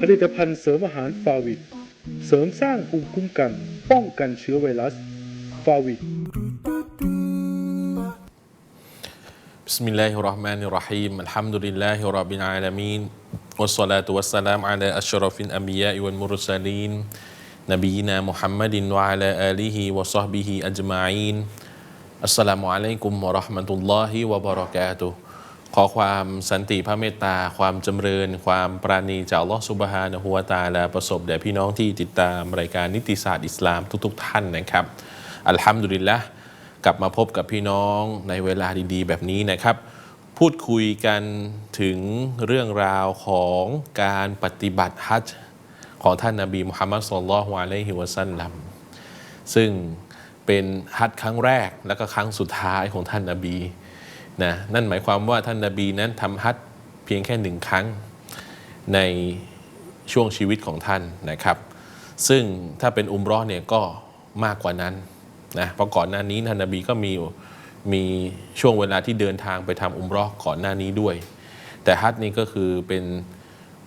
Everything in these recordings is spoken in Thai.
ผลิตภัณฑ์เสริมอาหารฟาวิดเสริมสร้างภูมิคุ้มกัน ป้องกันเชื้อไวรัสฟาวิด بسم الله الرحمن الرحيم الحمد لله رب العالمين والصلاة والسلام على أشرف الأنبياء والمرسلين نبينا محمد وعلى آله وصحبه أجمعين السلام عليكم ورحمة الله وبركاته ขอความสันติพระเมตตา ความจำเริญ ความปราณีจากลอฮฺซุบฮานะฮูวตาแลาประสบแด่พี่น้องที่ติดตามรายการนิติศาสตร์อิสลามทุก ๆ ท่านนะครับ อัลฮัมดุลิลละกลับมาพบกับพี่น้องในเวลาดีๆ แบบนี้นะครับ พูดคุยกันถึงเรื่องราวของการปฏิบัติฮัจของท่านนาบีมุฮัมมัดสุลลัลฮุอะลัยฮิวะซัลลัมซึ่งเป็นฮัจครั้งแรกและก็ครั้งสุดท้ายของท่านนาบี นะนั่นหมายความว่าท่านนาบีนั้นทำฮัจเพียงแค่หนึ่งครั้งในช่วงชีวิตของท่านนะครับ ซึ่งถ้าเป็นอุมรอเนี่ยก็มากกว่านั้นนะเพราะก่อนหน้านี้ท่านนาบีก็มีมีช่วงเวลาที่เดินทางไปทำอุมรอก่อนหน้านี้ด้วย แต่ฮัจนี่ก็คือเป็น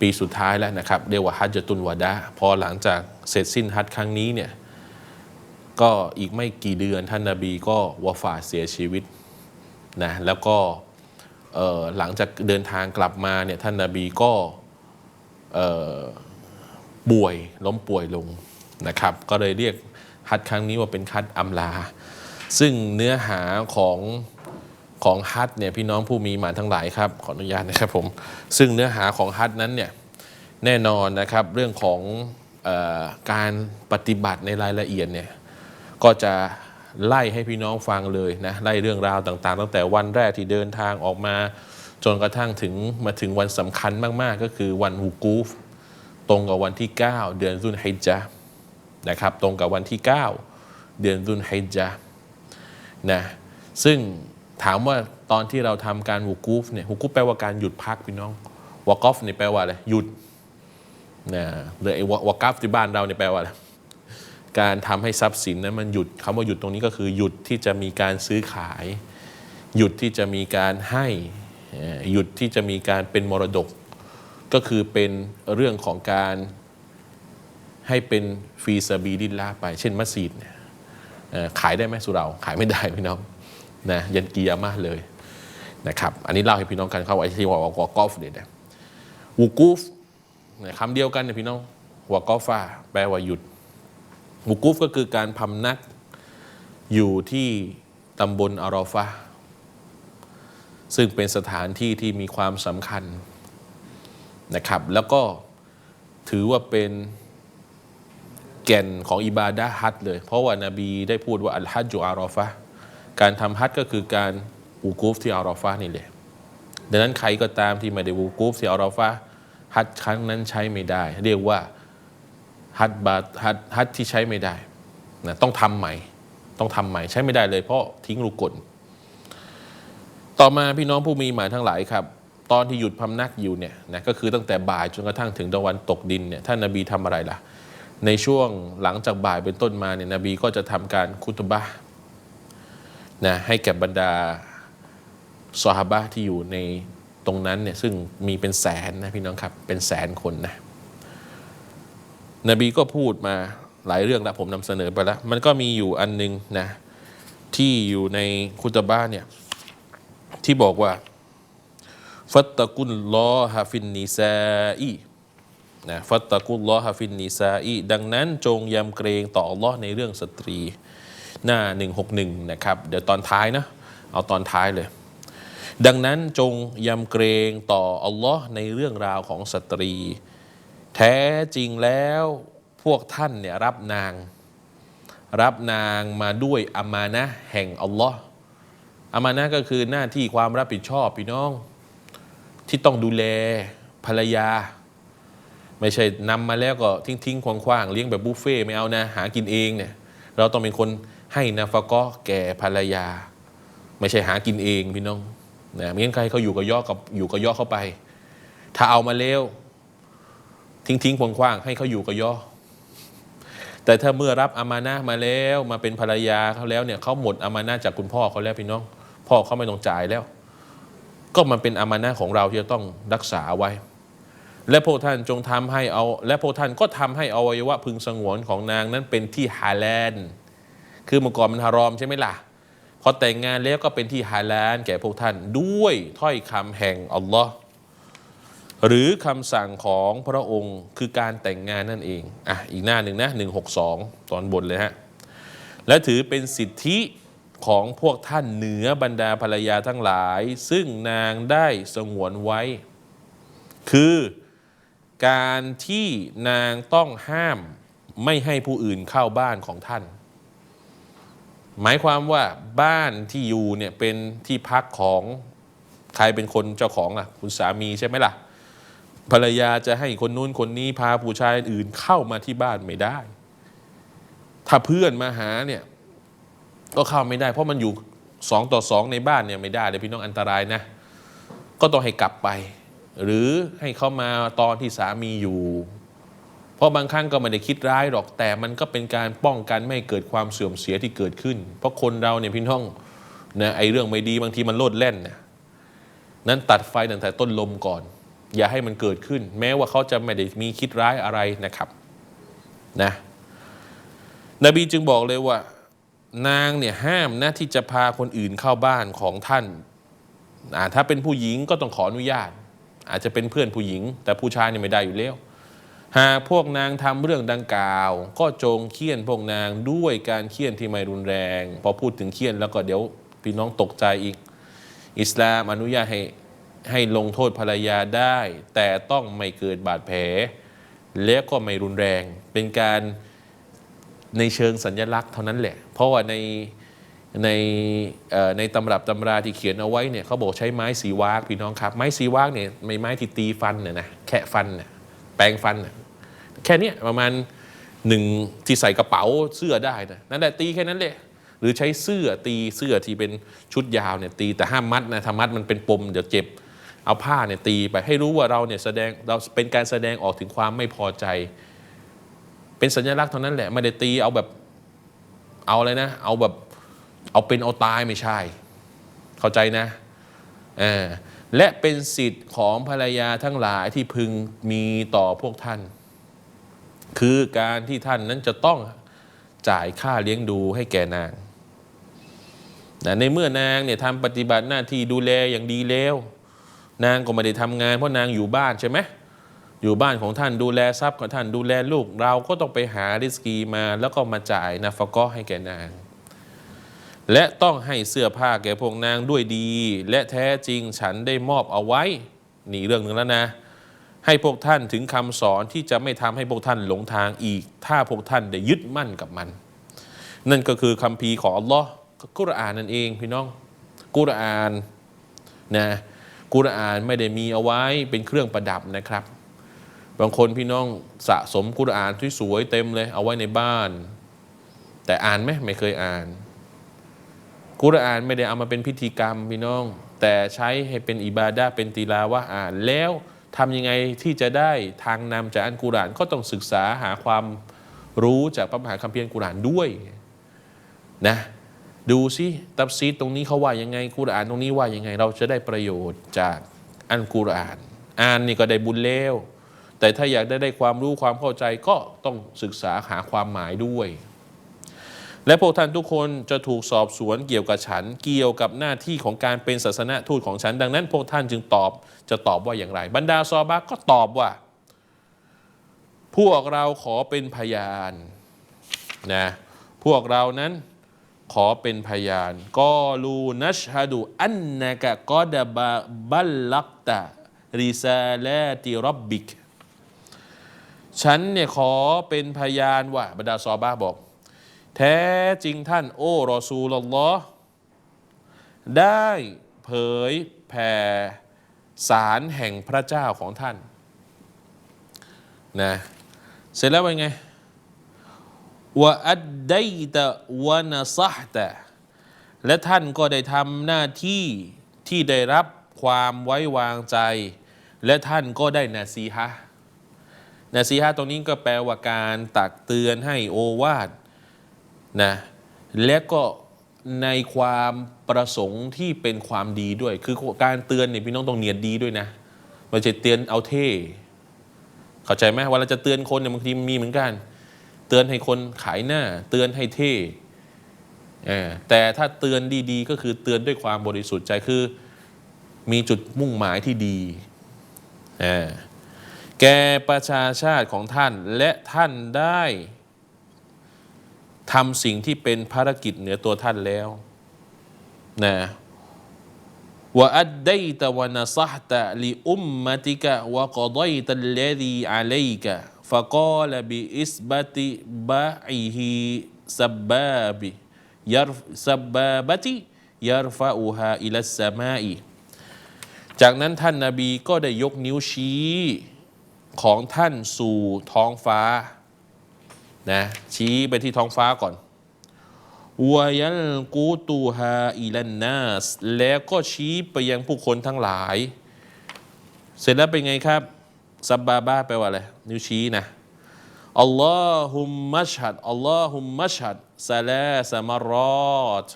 ปีสุดท้ายแล้วนะครับเรียกว่าฮัจญ์ตุนวาดะพอหลังจากเสร็จสิ้นฮัจครั้งนี้เนี่ยก็อีกไม่กี่เดือนท่านนาบีก็วาฟาเสียชีวิต นะแล้วก็หลังจากเดินทางกลับมาเนี่ยท่านนาบีก็ป่วยล้มป่วยลงนะครับ ก็เลยเรียกฮัดครั้งนี้ว่าเป็นฮัดอัมลา ซึ่งเนื้อหาของของฮัดเนี่ยพี่น้องผู้มีหมานทั้งหลายครับขออนุญาตนะครับผมซึ่งเนื้อหาของฮัดนั้นเนี่ยแน่นอนนะครับเรื่องของออการปฏิบัติในรายละเอียดเนี่ยก็จะ ไล่ให้พี่น้องฟังเลยนะไล่เรื่องราวต่างๆ ตั้งแต่วันแรกที่เดินทางออกมา จนกระทั่งถึงมาถึงวันสำคัญมากๆ ก็คือวันฮูกูฟ ตรงกับวันที่ 9 เดือนซุนฮิจญะห์นะครับตรงกับวันที่ 9 เดือนซุนฮิจญะห์นะซึ่งถามว่าตอนที่เราทำการฮูกูฟเนี่ยฮูกูฟแปลว่าการหยุดพักพี่น้องวากอฟเนี่ยแปลว่าอะไรหยุดนะหรือไอ้วากาฟที่บ้านเราเนี่ยแปลว่าอะไร การทำให้ทรัพย์สินนั้นมันหยุดคำว่าหยุดตรงนี้ก็คือหยุดที่จะมีการซื้อขาย หยุดที่จะมีการให้หยุดที่จะมีการเป็นมรดก ก็คือเป็นเรื่องของการให้เป็นฟีซาบีดินลาไป เช่นมัสยิดเนี่ยขายได้ไหมสุเราขายไม่ได้พี่น้องนะยันกียามาเลยนะครับอันนี้เล่าให้พี่น้องกันเข้าไว้ที่ว่าวากอฟเนี่ยนะวูกูฟคำเดียวกันเนี่ยพี่น้องวากอฟ้าแปลว่าหยุด มุกุฟก็คือการพำนักอยู่ที่ตำบลอารอฟะซึ่งเป็นสถานที่ที่มีความสำคัญนะครับ แล้วก็ถือว่าเป็นแก่นของอิบาดะฮัจญ์เลย เพราะว่านาบีได้พูดว่าอัลฮัจจุอารอฟะการทำฮัจญ์ก็คือการวูกูฟที่อารอฟะนี่แหละดังนั้นใครก็ตามที่ไม่ได้วูกูฟที่อารอฟะฮัจญ์ครั้งนั้นใช้ไม่ได้ เรียกว่า ฮัดบาฮัดฮัดที่ใช้ไม่ได้นะต้องทำใหม่ ต้องทำใหม่ใช้ไม่ได้เลยเพราะทิ้งลูกกลต่อมาพี่น้องผู้มีหมายทั้งหลายครับ ตอนที่หยุดพำนักอยู่เนี่ยนะก็คือตั้งแต่บ่ายจนกระทั่งถึงตะวันตกดินเนี่ยท่านนาบีทำอะไรล่ะ ในช่วงหลังจากบ่ายเป็นต้นมาเนี่ยนบีก็จะทำการคุตบะนะให้แก่บรรดาซอฮาบะที่อยู่ในตรงนั้นเนี่ยซึ่งมีเป็นแสนนะพี่น้องครับเป็นแสนคนนะ นบีก็พูดมาหลายเรื่องแล้วผมนำเสนอไปแล้ว มันก็มีอยู่อันหนึงนะ ที่อยู่ในคุตบะห์เนี่ย ที่บอกว่า ฟัตตะกุลลอฮะฟินนิซาอีนะฟัตตะกุลลอฮะฟินนิซาอีดังนั้นจงยำเกรงต่ออัลลอฮ์ในเรื่องสตรี หน้า 161 นะครับ เดี๋ยวตอนท้ายนะ เอาตอนท้ายเลย ดังนั้นจงยำเกรงต่ออัลลอฮ์ในเรื่องราวของสตรี แท้จริงแล้วพวกท่านเนี่ยรับนาง รับนางมาด้วยอามานะแห่งอัลลอฮ์อามานะก็คือหน้าที่ความรับผิดชอบพี่น้อง ที่ต้องดูแลภรรยา ไม่ใช่นำมาแล้วก็ทิ้งทิ้งๆคว่างๆเลี้ยงแบบบุฟเฟ่ไม่เอานะ หากินเองเนี่ยเราต้องเป็นคนให้นาฟะกอฮ์แก่ภรรยา ไม่ใช่หากินเองพี่น้องนะไม่งั้นใครเขาอยู่กับย่อกับอยู่กับย่อเข้าไป ถ้าเอามาแล้ว ทิ้งทิ้งคว่างคว่างๆให้เขาอยู่กับย่อ แต่ถ้าเมื่อรับอามานะมาแล้วมาเป็นภรรยาเขาแล้วเนี่ยเขาหมดอามานะจากคุณพ่อเขาแล้วพี่น้อง พ่อเขาไม่ต้องจ่ายแล้ว ก็มันเป็นอามานะของเราที่จะต้องรักษาไว้ และพวกท่านจงทำให้เอา และพวกท่านก็ทำให้อวัยวะพึงสงวนของนางนั้นเป็นที่ฮาลาลคือเมื่อก่อนมันฮารอมใช่ไหมล่ะพอแต่งงานแล้วก็เป็นที่ฮาลาลแก่พวกท่านด้วยถ้อยคำแห่งอัลลอฮ์ หรือคำสั่งของพระองค์คือการแต่งงานนั่นเองอะอีกหน้าหนึ่งนะ162 ตอนบนเลยฮะ และถือเป็นสิทธิของพวกท่านเหนือบรรดาภรรยาทั้งหลาย ซึ่งนางได้สงวนไว้ คือการที่นางต้องห้ามไม่ให้ผู้อื่นเข้าบ้านของท่าน หมายความว่าบ้านที่อยู่เนี่ยเป็นที่พักของใครเป็นคนเจ้าของล่ะ คุณสามีใช่ไหมล่ะ ภรรยาจะให้คนนู้นคนนี้พาผู้ชายอื่นเข้ามาที่บ้านไม่ได้ ถ้าเพื่อนมาหาเนี่ย ก็เข้าไม่ได้ เพราะมันอยู่สองต่อสองในบ้านเนี่ยไม่ได้เลยพี่น้องอันตรายนะ ก็ต้องให้กลับไป หรือให้เขามาตอนที่สามีอยู่ เพราะบางครั้งก็ไม่ได้คิดร้ายหรอกแต่มันก็เป็นการป้องกันไม่เกิดความเสื่อมเสียที่เกิดขึ้น เพราะคนเราเนี่ยพี่น้องนะไอ้เรื่องไม่ดีบางทีมันโลดแล่นนะนั้นตัดไฟตั้งแต่ต้นลมก่อน อย่าให้มันเกิดขึ้น แม้ว่าเขาจะไม่ได้มีคิดร้ายอะไรนะครับนะนบีจึงบอกเลยว่า นางเนี่ยห้ามนะที่จะพาคนอื่นเข้าบ้านของท่านอ่าถ้าเป็นผู้หญิงก็ต้องขออนุญาต อาจจะเป็นเพื่อนผู้หญิง แต่ผู้ชายเนี่ยไม่ได้อยู่แล้วหากพวกนางทำเรื่องดังกล่าว ก็จงเคี่ยนพวกนางด้วยการเคี่ยนที่ไม่รุนแรง พอพูดถึงเคี่ยนแล้วก็เดี๋ยวพี่น้องตกใจอีก อิสลามอนุญาตให้ ให้ลงโทษภรรยาได้ แต่ต้องไม่เกิดบาดแผล และก็ไม่รุนแรง เป็นการในเชิงสัญลักษณ์เท่านั้นแหละ เพราะว่าในในในตำรับตำราที่เขียนเอาไว้เนี่ยเขาบอกใช้ไม้สีวากพี่น้องครับ ไม้สีวากเนี่ยไม่ไม้ที่ตีฟันเนี่ยนะแคะฟันน่ะแปรงฟันน่ะแค่นี้ประมาณหนึ่งที่ใส่กระเป๋าเสื้อได้นะนั่นแหละตีแค่นั้นแหละหรือใช้เสื้อตีเสื้อที่เป็นชุดยาวเนี่ยตีแต่ห้ามมัดนะถ้ามัดมันเป็นปมเดี๋ยวเจ็บ เอาผ้าเนี่ยตีไปให้รู้ว่าเราเนี่ยแสดงเราเป็นการแสดงออกถึงความไม่พอใจ เป็นสัญลักษณ์เท่านั้นแหละไม่ได้ตีเอาแบบเอาอะไรนะ เอาแบบเอาเป็นเอาตายไม่ใช่ เข้าใจนะและเป็นสิทธิ์ของภรรยาทั้งหลายที่พึงมีต่อพวกท่าน คือการที่ท่านนั้นจะต้องจ่ายค่าเลี้ยงดูให้แก่นางนะในเมื่อนางเนี่ยทำปฏิบัติหน้าที่ดูแลอย่างดีแล้ว นางก็ไม่ได้ทำงานเพราะนางอยู่บ้านใช่ไหมอยู่บ้านของท่านดูแลทรัพย์ของท่านดูแลลูก เราก็ต้องไปหาริสกีมา แล้วก็มาจ่ายนาฟก็ให้แก่นาง และต้องให้เสื้อผ้าแก่พวกนางด้วยดี และแท้จริงฉันได้มอบเอาไว้นี่เรื่องหนึ่งแล้วนะ ให้พวกท่านถึงคำสอนที่จะไม่ทำให้พวกท่านหลงทางอีก ถ้าพวกท่านได้ยึดมั่นกับมัน นั่นก็คือคำพีร์ของอัลลอฮ์กุรอานนั่นเองพี่น้อง กุรอานนะ กุรอานไม่ได้มีเอาไว้เป็นเครื่องประดับนะครับ บางคนพี่น้องสะสมกุรอานที่สวยเต็มเลย เอาไว้ในบ้าน แต่อ่านไหมไม่เคยอ่าน กุรอานไม่ได้เอามาเป็นพิธีกรรมพี่น้อง แต่ใช้ให้เป็นอิบาดะห์เป็นตีลาวะอ่านแล้วทำยังไงที่จะได้ทางนำจากอันกุรานก็ต้องศึกษาหาความรู้จากพระมหาคัมภีร์กุรานด้วยนะ ดูสิตับซีดตรงนี้เขาว่ายังไงกุรอานตรงนี้ว่ายังไง เราจะได้ประโยชน์จากอันกุรอาน อ่านนี่ก็ได้บุญแล้ว แต่ถ้าอยากได้ได้ความรู้ความเข้าใจก็ต้องศึกษาหาความหมายด้วย และพวกท่านทุกคนจะถูกสอบสวนเกี่ยวกับฉัน เกี่ยวกับหน้าที่ของการเป็นศาสนทูตของฉัน ดังนั้น พวกท่านจึงตอบจะตอบว่าอย่างไร บรรดาซอบาก็ตอบว่า พวกเราขอเป็นพยานนะพวกเรานั้น ขอเป็นพยานกอลูนัชฮะดูอันนะกะกอดะบะบัลลักตะริซาลาติรับบิก ฉันเนี่ยขอเป็นพยานว่าบรรดาซอบาบอก แท้จริงท่านโอ้รอซูลลอฮ์ได้เผยแผ่สารแห่งพระเจ้าของท่านนะเสร็จแล้วเป็นไง วะอัดไดตะวะนะซัฮตะและท่านก็ได้ทำหน้าที่ที่ได้รับความไว้วางใจ และท่านก็ได้นาซีฮะนะซีฮะตรงนี้ก็แปลว่าการตักเตือนให้โอวาทนะและก็ในความประสงค์ที่เป็นความดีด้วย คือการเตือนเนี่ยพี่น้องต้องเนียดดีด้วยนะไม่ใช่เตือนเอาเท่ เข้าใจไหมเวลาจะเตือนคนเนี่ยบางทีมีเหมือนกัน เตือนให้คนขายหน้า เตือนให้เท่แต่ถ้าเตือนดีๆ ก็คือเตือนด้วยความบริสุทธิ์ใจคือมีจุดมุ่งหมายที่ดีแก่ประชาชาติของท่านและท่านได้ทำสิ่งที่เป็นภารกิจเหนือตัวท่านแล้วนะวะอัดไดตะวะนซัตะลิอุมมติกะวะกอดัยตัลลดีอะลัยกะ ฟะกาลบิอิสบะติบะอิฮิซับบาบิยัรซับบาบติยัรฟะอูฮาอิลัสมาอีจากนั้นท่านนาบีก็ได้ยกนิ้วชี้ของท่านสู่ท้องฟ้านะชี้ไปที่ท้องฟ้าก่อนวายัลกูตูฮาอิลันนัสแล้วก็ชี้ไปยังผู้คนทั้งหลาย เสร็จแล้วเป็นไงครับ ซับบาบาแปลว่าอะไรนิ้วชี้นะอัลลอฮุมมัชฮัดอัลลอฮุมมัชฮัดซาลาสมารอด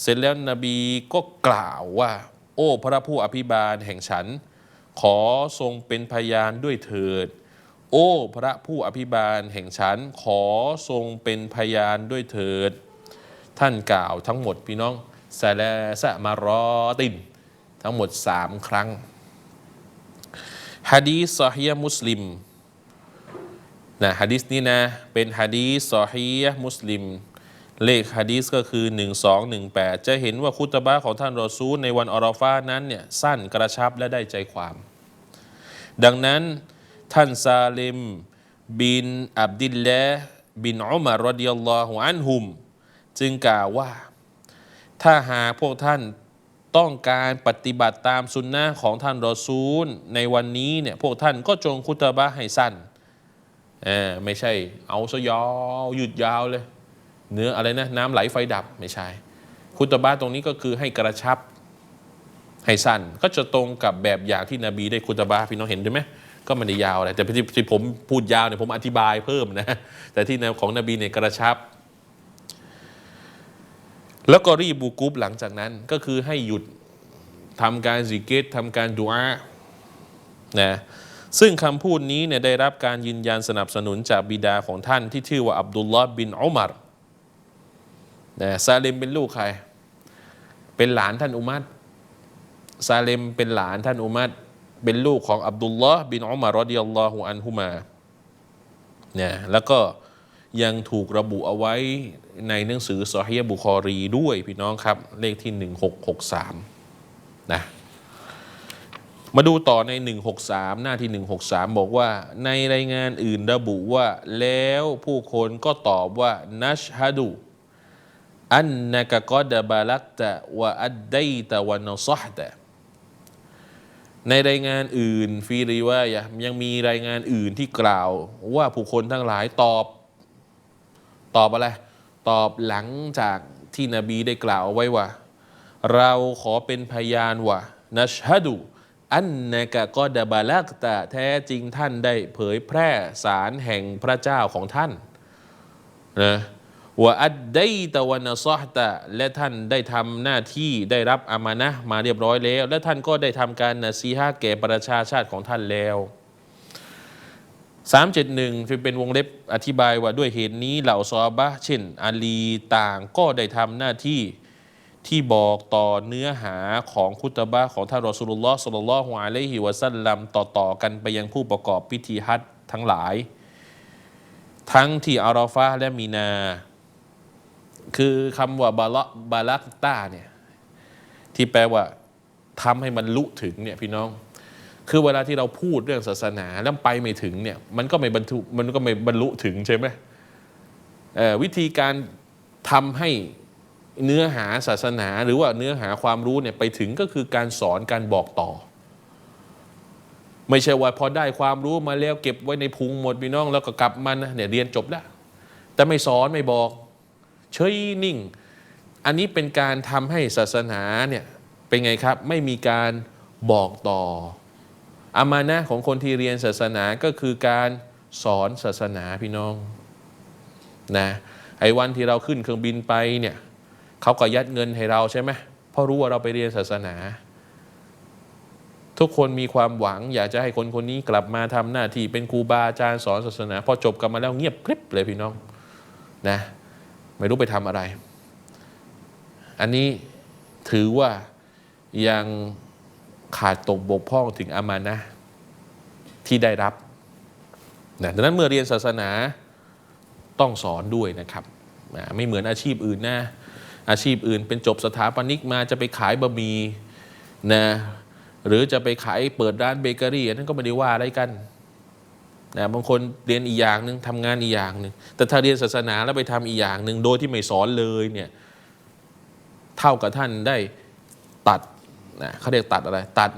เสร็จแล้วนบีก็กล่าวว่า โอ้พระผู้อภิบาลแห่งฉัน ขอทรงเป็นพยานด้วยเถิด โอ้พระผู้อภิบาลแห่งฉัน ขอทรงเป็นพยานด้วยเถิด ท่านกล่าวทั้งหมดพี่น้องซาลาสมารอติน ทั้งหมดสามครั้ง ฮะดีซอฮีย์มุสลิมนะฮะดีษนี้นะเป็นฮะดีซอฮีย์มุสลิม เลขฮะดีษก็คือ 1218 จะเห็นว่าคุตบะของท่านรอซูลในวันออรอฟานั้นเนี่ยสั้นกระชับและได้ใจความ ดังนั้นท่านซาลิม บินอับดิลละห์บินอุมารรดิยัลลอฮุอันฮุม จึงกล่าวว่า ถ้าหากพวกท่าน ต้องการปฏิบัติตามสุนนะของท่านรอซูล ในวันนี้เนี่ยพวกท่านก็จงคุตบะให้สั้นเออไม่ใช่ เอาซะยาวหยุดยาวเลย เนื้ออะไรนะน้ำไหลไฟดับไม่ใช่ คุตบะตรงนี้ก็คือให้กระชับให้สั้น ก็จะตรงกับแบบอย่างที่นบีได้คุตบะพี่น้องเห็นใช่ไหมก็ไมันได้ยาวอะไรแต่ที่ผมพูดยาวเนี่ยผมอธิบายเพิ่มนะแต่ที่ของนบีเนี่ยกระชับ แล้วก็รีบบูกุบหลังจากนั้นก็คือให้หยุดทำการซิกเกตทำการดุอานะซึ่งคำพูดนี้เนี่ยได้รับการยืนยันสนับสนุนจากบิดาของท่านที่ชื่อว่าอับดุลลอฮ์บินอุมารนะซาเลมเป็นลูกใคร เป็นหลานท่านอุมัดซาเลมเป็นหลานท่านอุมัดเป็นลูกของอับดุลลอฮ์บินอุมารรอดิยัลลอฮุอันฮุมาเนี่ยแล้วก็ ยังถูกระบุเอาไว้ในหนังสือซอฮียบุคอรีด้วยพี่น้องครับ เลขที่ 1663 นะมาดูต่อใน 163 หน้าที่ 163 บอกว่า ในรายงานอื่นระบุว่า แล้วผู้คนก็ตอบว่า นัชฮะดู อันนักกอดบาลักตะวะอัดไดตะวันซอฮตะในรายงานอื่นฟีรีว่ายยังมีรายงานอื่นที่กล่าวว่าผู้คนทั้งหลายตอบ ตอบอะไร ตอบหลังจากที่นบีได้กล่าวไว้ว่า เราขอเป็นพยานว่านัชฮะดูอันนักกอดบาลักตะแท้จริงท่านได้เผยแพร่สารแห่งพระเจ้าของท่านนะว่าอัดไดตะวันซอฮตะและท่านได้ทำหน้าที่ได้รับอามานะมาเรียบร้อยแล้ว และท่านก็ได้ทำการนะซีฮะแก่ประชาชาติของท่านแล้ว 371เป็นวงเล็บอธิบายว่าด้วยเหตุนี้เหล่าซอฮาบะเช่นอาลีต่างก็ได้ทำหน้าที่ที่บอกต่อเนื้อหาของคุตบะของท่านรอสุลลอฮ์สุลลัลลอฮุอะลัยฮิวะซัลลัมต่อๆกันไปยังผู้ประกอบพิธีฮัจทั้งหลาย ทั้งที่อาราฟะห์และมีนา คือคำว่าบาละบาลักตาเนี่ยที่แปลว่าทำให้มันลุถึงเนี่ยพี่น้อง คือเวลาที่เราพูดเรื่องศาสนาแล้วไปไม่ถึงเนี่ยมันก็ไม่บรรทุมันก็ไม่บรรลุถึงใช่ไหมวิธีการทำให้เนื้อหาศาสนาหรือว่าเนื้อหาความรู้เนี่ยไปถึงก็คือการสอนการบอกต่อ ไม่ใช่ว่าพอได้ความรู้มาแล้วเก็บไว้ในพุงหมดพี่น้องแล้วก็กลับมันะเนี่ยเรียนจบแล้ว แต่ไม่สอนไม่บอกเฉยนิ่ง อันนี้เป็นการทำให้ศาสนาเนี่ยเป็นไงครับไม่มีการบอกต่อ อามานะของคนที่เรียนศาสนาก็คือการสอนศาสนาพี่น้องนะไอ้วันที่เราขึ้นเครื่องบินไปเนี่ยเขาก็ยัดเงินให้เราใช่ไหมเพราะรู้ว่าเราไปเรียนศาสนา ทุกคนมีความหวัง อยากจะให้คนคนนี้กลับมาทำหน้าที่เป็นครูบาอาจารย์สอนศาสนา พอจบกลับมาแล้วเงียบกริบเลยพี่น้องนะไม่รู้ไปทำอะไร อันนี้ถือว่ายัง ขาดตกบกพร่องถึงอามานะที่ได้รับนะดังนั้นเมื่อเรียนศาสนาต้องสอนด้วยนะครับ ไม่เหมือนอาชีพอื่นนะ อาชีพอื่นเป็นจบสถาปนิกมาจะไปขายบะหมี่นะหรือจะไปขายเปิดร้านเบเกอรี่นนั้นก็ไม่ได้ว่าอะไรกันนะบางคนเรียนอีกอย่างหนึ่งทำงานอีกอย่างหนึ่งแต่ถ้าเรียนศาสนาแล้วไปทำอีกอย่างหนึ่งโดยที่ไม่สอนเลยเนี่ยเท่ากับท่านได้ตัด นะเขาเรียกตัดอะไร ตัด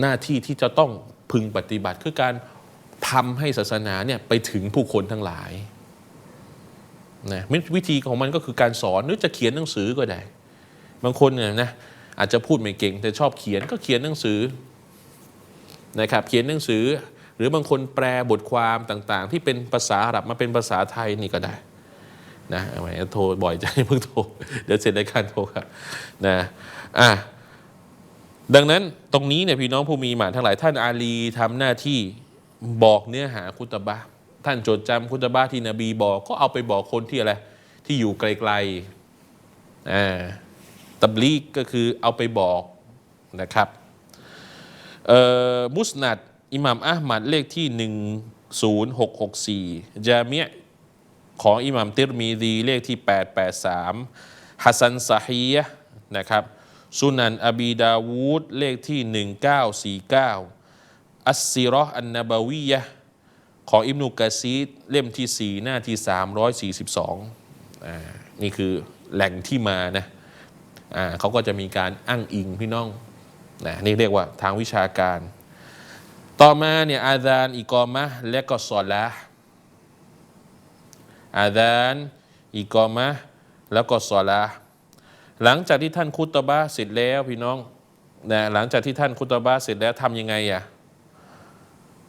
หน้าที่ที่จะต้องพึงปฏิบัติ คือการทำให้ศาสนาเนี่ยไปถึงผู้คนทั้งหลายนะวิธีของมันก็คือการสอนหรือจะเขียนหนังสือก็ได้ บางคนเนี่ยนะอาจจะพูดไม่เก่ง แต่ชอบเขียนก็เขียนหนังสือนะครับเขียนหนังสือ หรือบางคนแปลบทความต่าง ๆ ที่เป็นภาษาอาหรับมาเป็นภาษาไทยนี่ก็ได้นะเอาไว้โทรบ่อยใจเพิ่งโทรเดี๋ยวเสร็จรายการโทรครับนะอะ ดังนั้นตรงนี้เนี่ยพี่น้องผู้มีหมาทั้งหลายท่านอาลีทำหน้าที่บอกเนื้อหาคุตบะท่านจดจำคุตบะที่นบีบอกก็เอาไปบอกคนที่อะไรที่อยู่ไกลๆอ่าตับลีกก็คือเอาไปบอกนะครับเอ่อมุสนัดอิหม่ามอัลมัดเลขที่ 10664 จามิยของอิหม่ามติรมีดีเลขที่ 883ฮัสซันซาฮียนะครับ สุนันอบีดาวูดเลขที่ 1949 อัสซิเราะห์อันนบาวียะของอิบนุกะซีดเล่มที่ 4 หน้าที่ 342อ่านี่คือแหล่งที่มานะอ่าเขาก็จะมีการอ้างอิงพี่น้องนะนี่เรียกว่าทางวิชาการ ต่อมาเนี่ยอาซานอิกอมะและก็ซอลาอาซานอิกอมะแล้วก็ซอลา หลังจากที่ท่านคุตบะเสร็จแล้วพี่น้องนะหลังจากที่ท่านคุตบะเสร็จแล้วทำยังไงอะ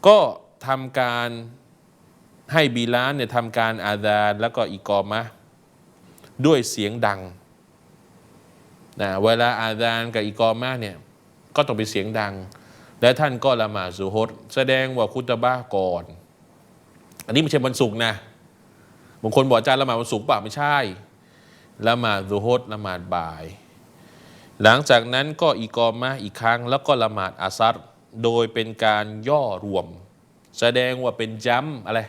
ก็ทำการให้บีลานเนี่ยทำการอาดานแล้วก็อีกอมะด้วยเสียงดังนะเวลาอาดานกับอีกอมะเนี่ยก็ต้องเป็นเสียงดัง และท่านก็ละหมาดซุฮดแสดงว่าคุตบะก่อน อันนี้ไม่ใช่วันศุกร์นะบางคนบอกอาจารย์ละหมาดวันศุกร์ป่ะไม่ใช่ ละหมาดซุฮดละหมาดบ่าย หลังจากนั้นก็อีกอมะห์อีกครั้ง แล้วก็ละหมาดอาซัรโดยเป็นการย่อรวม แสดงว่าเป็นย้ำอะไร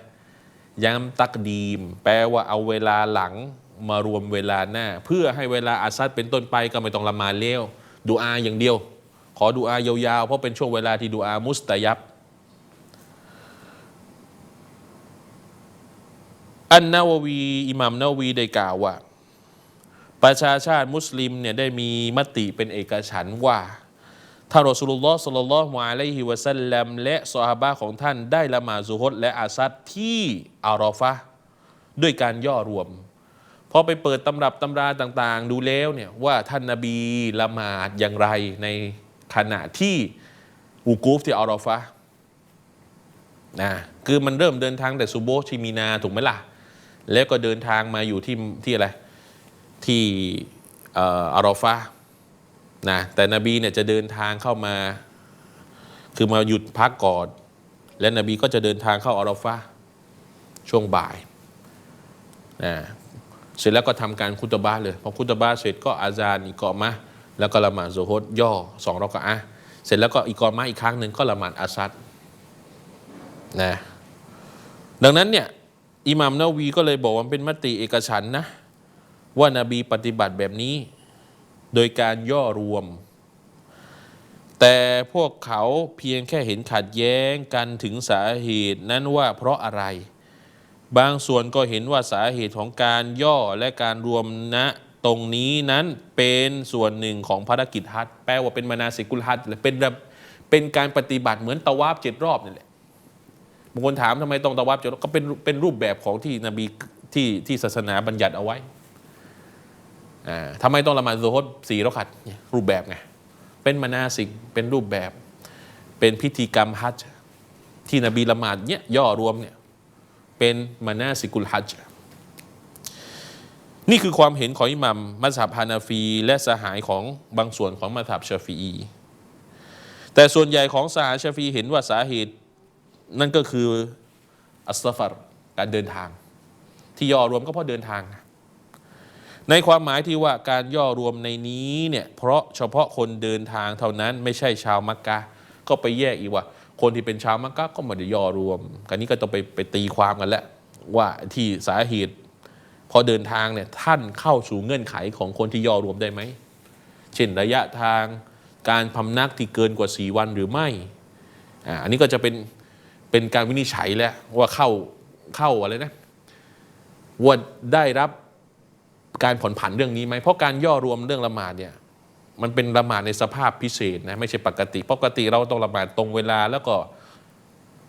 ย้ำตักดีม แปลว่าเอาเวลาหลังมารวมเวลาหน้า เพื่อให้เวลาอาซัดเป็นต้นไปก็ไม่ต้องละหมาดเลี้ยวดูอาอย่างเดียว ขอดูอายาวๆ เพราะเป็นช่วงเวลาที่ดูอามุสตายับ อันนาววี อิหมัมนาววีได้กล่าวว่า ประชาชาติมุสลิมเนี่ยได้มีมติเป็นเอกฉันว่าท่านรอสุลลอฮ์สัลลลอฮุอะลัยฮิวะสัลลัมและซอฮาบะของท่านได้ละหมาดซุฮดและอาซัดที่อารอฟะด้วยการย่อรวมพอไปเปิดตำรับตำราต่างๆ ดูแล้วเนี่ยว่าท่านนบีละหมาดอย่างไรในขณะที่อูกูฟที่อารอฟะนะคือมันเริ่มเดินทางแต่ซูโบฮ์ที่มีนาถูกไหมล่ะ แล้วก็เดินทางมาอยู่ที่ที่อะไร ที่เอ่ออารอฟะห์นะแต่นบีเนี่ยจะเดินทางเข้ามา คือมาหยุดพักก่อน และนบีก็จะเดินทางเข้าอารอฟะห์ช่วงบ่ายนะเสร็จแล้วก็ทำการคุตบะห์เลยพอคุตบะห์เสร็จก็อาซานอีกอมะแล้วก็ละหมาดโซฮดย่อสองรอกะอะเสร็จแล้วก็อีกอมะอีกครั้งหนึ่งก็ละหมาดอาซัดนะดังนั้นเนี่ยอิหม่ามนาวีก็เลยบอกว่าเป็นมติเอกฉันนะ ว่านาบีปฏิบัติแบบนี้ โดยการย่อรวม แต่พวกเขาเพียงแค่เห็นขัดแย้งกันถึงสาเหตุนั้นว่าเพราะอะไร บางส่วนก็เห็นว่าสาเหตุของการย่อและการรวมณตรงนี้นั้นเป็นส่วนหนึ่งของภารกิจฮัจแปลว่าเป็นมานาสิกุลฮัจเลยเป็นเป็นการปฏิบัติเหมือนตะวาบเจ็ดรอบนี่แหละบางคนถามทำไมต้องตะวาบเจ็ดรอบก็เป็นเป็นรูปแบบของที่นบีที่ที่ศาสนาบัญญัติเอาไว้ ทำไมต้องละหมาดซุฮดสี่รักัดรูปแบบไง เป็นมานาสิกเป็นรูปแบบ เป็นพิธีกรรมฮัจญ์ที่นบีละหมาดเนี่ยย่อรวมเนี่ยเป็นมานาสิกุลฮัจญ์นี่คือความเห็นของอิหมัมมัสฮับฮานาฟี และสหายของบางส่วนของมัสฮับชาฟีอีแต่ส่วนใหญ่ของสหาชาฟีเห็นว่าสาเหตุนั่นก็คืออัสซาฟัรการเดินทาง ที่ย่อรวมก็เพราะเดินทางนะ ในความหมายที่ว่าการย่อรวมในนี้เนี่ยเพราะเฉพาะคนเดินทางเท่านั้นไม่ใช่ชาวมักกะก็ไปแยกอีกว่า คนที่เป็นชาวมักกะก็ไมาได้ย่อรวมกันนี้ก็ต้องไปไปตีความกันแล้วว่าที่สาเหตุพอเดินทางเนี่ยท่านเข้าสู่เงื่อนไขของคนที่ย่อรวมได้ไหม เช่นระยะทางการพำนักที่เกินกว่า 4 วันหรือไม่อ่าอันนี้ก็จะเป็นเป็นการวินิจฉัยแล้วว่าเข้าเข้าอะไรนะว่าได้รับ การผ่อนผันเรื่องนี้ไหมเพราะการย่อรวมเรื่องละหมาดเนี่ยมันเป็นละหมาดในสภาพพิเศษนะไม่ใช่ปกติ ปกติเราต้องละหมาดตรงเวลาแล้วก็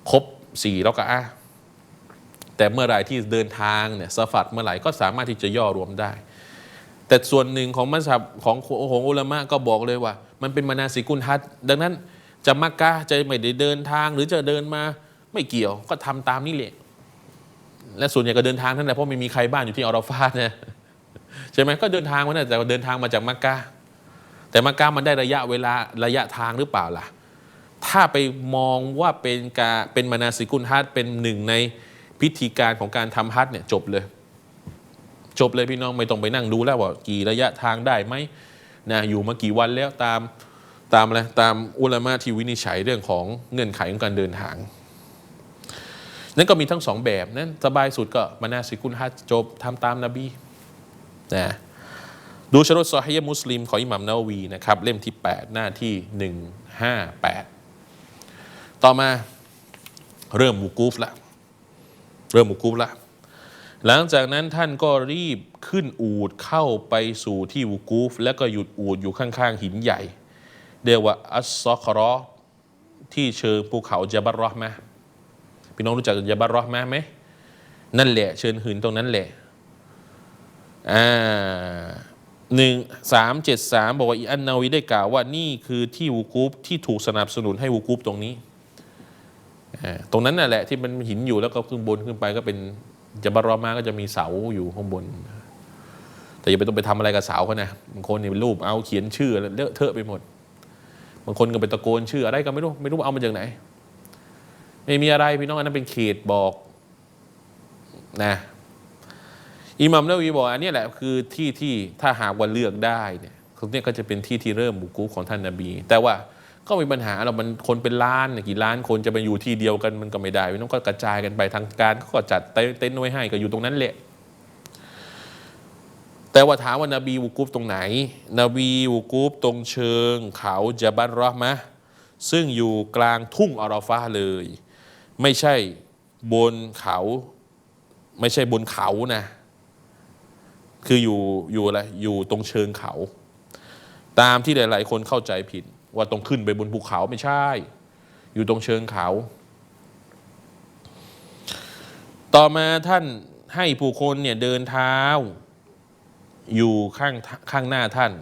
ครบสี่แล้วก็อะแต่เมื่อไรที่เดินทางเนี่ยสฟัดเมื่อไหร่ก็สามารถที่จะย่อรวมได้ แต่ส่วนหนึ่งของมัสยิดของของอุลามะก็บอกเลยว่า มันเป็นมานาสิกุลฮัจญ์ดังนั้นจะมักกะจะไม่ได้เดินทางหรือจะเดินมาไม่เกี่ยวก็ทำตามนี่แหละและส่วนใหญ่ก็เดินทางนั่นแหละเพราะไม่มีใครบ้านอยู่ที่อาราฟาสเนี่ย ใช่ไหมก็เดินทางมาแต่เดินทางมาจากมักกะแต่มักกะมันได้ระยะเวลาระยะทางหรือเปล่าล่ะ ถ้าไปมองว่าเป็นการเป็นมานาสิกุลฮัจญ์เป็นหนึ่งในพิธีการของการทำฮัจญ์เนี่ยจบเลย จบเลยพี่น้องไม่ต้องไปนั่งดูแล้วว่ากี่ระยะทางได้ไหมนะอยู่มากี่วันแล้วตามตามอะไรตามอุลามะที่วินิจฉัยเรื่องของเงื่อนไขของการเดินทาง นั่นก็มีทั้งสองแบบนั้นสบายสุดก็มานาสิกุลฮัจจบทำตามนบี นะดูชรุตซอฮียะห์มุสลิมของอิหมัมนาวีนะครับเล่มที่ 8 หน้าที่ 158 ต่อมาเริ่มมูกูฟละเริ่มมูกูฟละหลังจากนั้นท่านก็รีบขึ้นอูดเข้าไปสู่ที่วูกูฟ แล้วก็หยุดอูดอยู่ข้างๆหินใหญ่ เรียกว่าอัสซอครอที่เชิงภูเขาจาบัรรอห์มะพี่น้องรู้จักจาบัรรอห์มะไหมนั่นแหละเชิญหินตรงนั้นแหละ อ่าหนึ่งสามเจ็ดสามบอกว่าอีอันนาวีได้กล่าวว่านี่คือที่วูกูฟที่ถูกสนับสนุนให้วูกูฟตรงนี้ ตรงนั้นน่ะแหละที่มันหินอยู่แล้วก็ขึ้นบนขึ้นไปก็เป็นจะบารอมาก็จะมีเสาอยู่ข้างบน แต่อย่าไปต้องไปทำอะไรกับเสาเขานะบางคนเนี่เป็นรูปเอาเขียนชื่อเลอะเทอะไปหมด บางคนก็ไปตะโกนชื่ออะไรก็ไม่รู้ไม่รู้เอามาจากไหน ไม่มีอะไรพี่น้องอันนั้นเป็นเขตบอกนะ อิหมัมนาวีบอกอันนี้แหละคือที่ที่ถ้าหากว่าเลือกได้เนี่ยตรงนี้ก็จะเป็นที่ที่เริ่มบุกุของท่านนาบี แต่ว่าก็มีปัญหาเรามันคนเป็นล้านกี่ล้านคนจะไปอยู่ที่เดียวกันมันก็ไม่ได้พี่น้องก็กระจายกันไปทางการก็จัดเต็นท์ไว้ให้ก็อยู่ตรงนั้นแหละแต่ว่าถามว่านาบีวูกูฟตรงไหน นบีวูกูฟตรงเชิงเขาจาบันรอมะห์ซึ่งอยู่กลางทุ่งอาราฟาเลย ไม่ใช่บนเขา ไม่ใช่บนเขานะ คืออยู่อยู่อะไรอยู่ตรงเชิงเขา ตามที่หลาย ๆ คนเข้าใจผิด ว่าต้องขึ้นไปบนภูเขาไม่ใช่ อยู่ตรงเชิงเขา ต่อมาท่านให้ผู้คนเนี่ยเดินเท้า อยู่ข้างข้างหน้าท่าน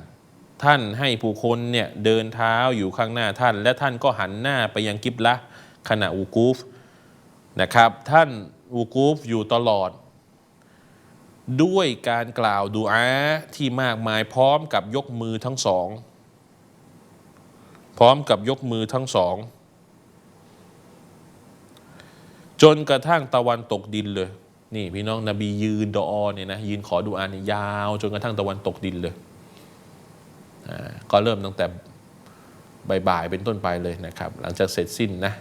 ท่านให้ผู้คนเนี่ยเดินเท้าอยู่ข้างหน้าท่าน และท่านก็หันหน้าไปยังกิบละขณะอูกูฟนะครับ ท่านอูกูฟอยู่ตลอด ด้วยการกล่าวดูอาที่มากมายพร้อมกับยกมือทั้งสอง พร้อมกับยกมือทั้งสอง จนกระทั่งตะวันตกดินเลย นี่พี่น้องนบียืนดอเนี่ยนะยืนขอดูอาเนี่ยยาว จนกระทั่งตะวันตกดินเลยก็เริ่มตั้งแต่บ่ายๆเป็นต้นไปเลยนะครับ หลังจากเสร็จสิ้นนะ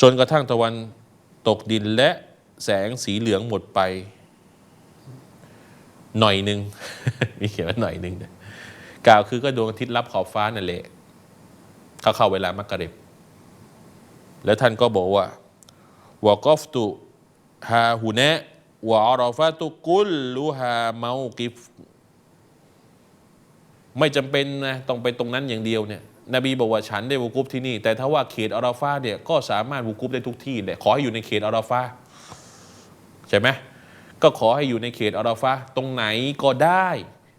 จนกระทั่งตะวันตกดินและ แสงสีเหลืองหมดไป หน่อยหนึ่งมีเขียนว่าหน่อยหนึ่งนะกล่าวคือก็ดวงอาทิตย์รับขอบฟ้านั่นแหละเข้าเข้าเวลามักกะเร็บแล้วท่านก็บอกว่าวกอฟตุฮาหุนะวอรอฟะตุกุลลูฮาเมากิฟไม่จำเป็นนะต้องไปตรงนั้นอย่างเดียวเนี่ยนบีบอกว่าฉันได้วูกุฟที่นี่ แต่ถ้าว่าเขตอาราฟาเนี่ยก็สามารถวูกุฟได้ทุกที่แหละขอให้อยู่ในเขตอาราฟา ใช่ไหมก็ขอให้อยู่ในเขตอาราฟาตรงไหนก็ได้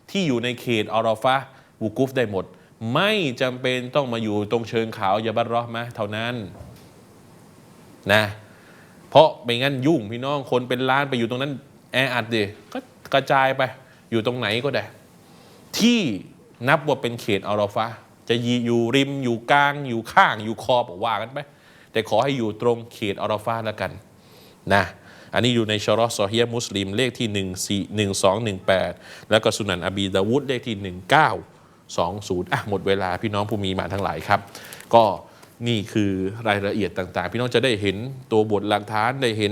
ที่อยู่ในเขตอาราฟาวูกุฟได้หมด ไม่จำเป็นต้องมาอยู่ตรงเชิงเขายาบัรรอมะห์เท่านั้นนะเพราะไม่งั้นยุ่งพี่น้องคนเป็นล้านไปอยู่ตรงนั้นแออัดดิก็กระจายไปอยู่ตรงไหนก็ได้ ที่นับว่าเป็นเขตอาราฟะจจะยีอยู่ริมอยู่กลางอยู่ข้างอยู่คอบอกว่ากันไปแต่ขอให้อยู่ตรงเขตอาราฟาแล้วกันนะ อันนี้อยู่ในชารอสซอฮียมุสลิมเลขที่ 1 4 1 2 1 8 แล้วก็สุนันอบีดาวุฒเลขที่ 1920อะหมดเวลาพี่น้องผู้มีมาทั้งหลายครับ ก็นี่คือรายละเอียดต่างๆ พี่น้องจะได้เห็นตัวบทหลักฐานได้เห็น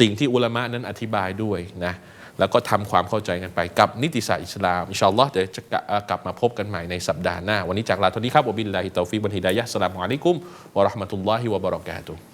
สิ่งที่อุลามะนั้นอธิบายด้วยนะแล้วก็ทำความเข้าใจกันไปกับนิติศาสตร์อิสลามอินชาอัลลอฮ์เดี๋ยวจะกลับมาพบกันใหม่ในสัปดาห์หน้า วันนี้จากลาเท่านี้ครับวะบิลลาฮิตตอฟิบันฮิดายะสลามุอะลัยกุมวะราะห์มะตุลลอฮิวะบะเราะกาตุฮ์